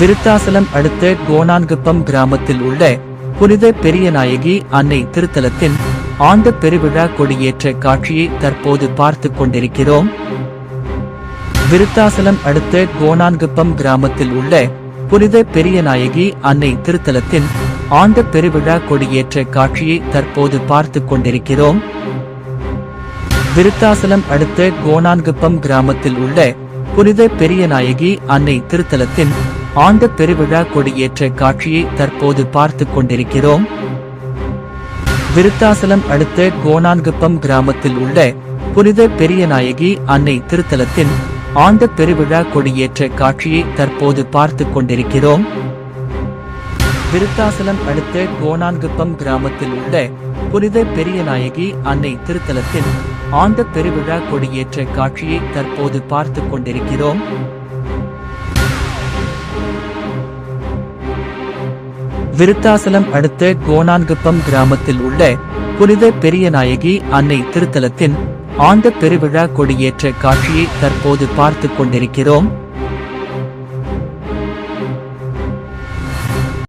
விருத்தாசலம் அடுத்த கோணான்குப்பம் கிராமத்தில் உள்ள புனித பெரியநாயகி அன்னை திருத்தலத்தின் ஆண்டு பெருவிழா கொடியேற்ற காட்சியை தற்போது பார்த்து கொண்டிருக்கிறோம். விருத்தாசலம் அடுத்த கோணான்குப்பம் கிராமத்தில் உள்ள புனித பெரியநாயகி அன்னை திருத்தலத்தின் ஆண்டு பெருவிழா கொடியேற்ற காட்சியை தற்போது பார்த்து கொண்டிருக்கிறோம். விருத்தாசலம் அடுத்த கோணான்குப்பம் கிராமத்தில் உள்ள புனித பெரியநாயகி அன்னை திருத்தலத்தின் ஆண்டு பெருவிழா கொடியேற்ற காட்சியை தற்போது பார்த்து கொண்டிருக்கிறோம். விருத்தாசலம் அடுத்த கோணான்குப்பம் கிராமத்தில் உள்ள புனித பெரியநாயகி அன்னை திருத்தலத்தின் ஆண்டு பெருவிழா கொடியேற்ற காட்சியை தற்போது பார்த்து கொண்டிருக்கிறோம். விருத்தாசலம் அடுத்த கோணான்குப்பம் கிராமத்தில் உள்ள புனித பெரியநாயகி அன்னை திருத்தலத்தின் ஆண்டு பெருவிழா கொடியேற்ற காட்சியை தற்போது பார்த்துக் கொண்டிருக்கிறோம். விருத்தாசலம் அடுத்த கோணான்குப்பம் கிராமத்தில் உள்ள புனித பெரியநாயகி அன்னை திருத்தலத்தின் ஆண்டு பெருவிழா கொடியேற்ற காட்சியை தற்போது பார்த்துக் கொண்டிருக்கிறோம்.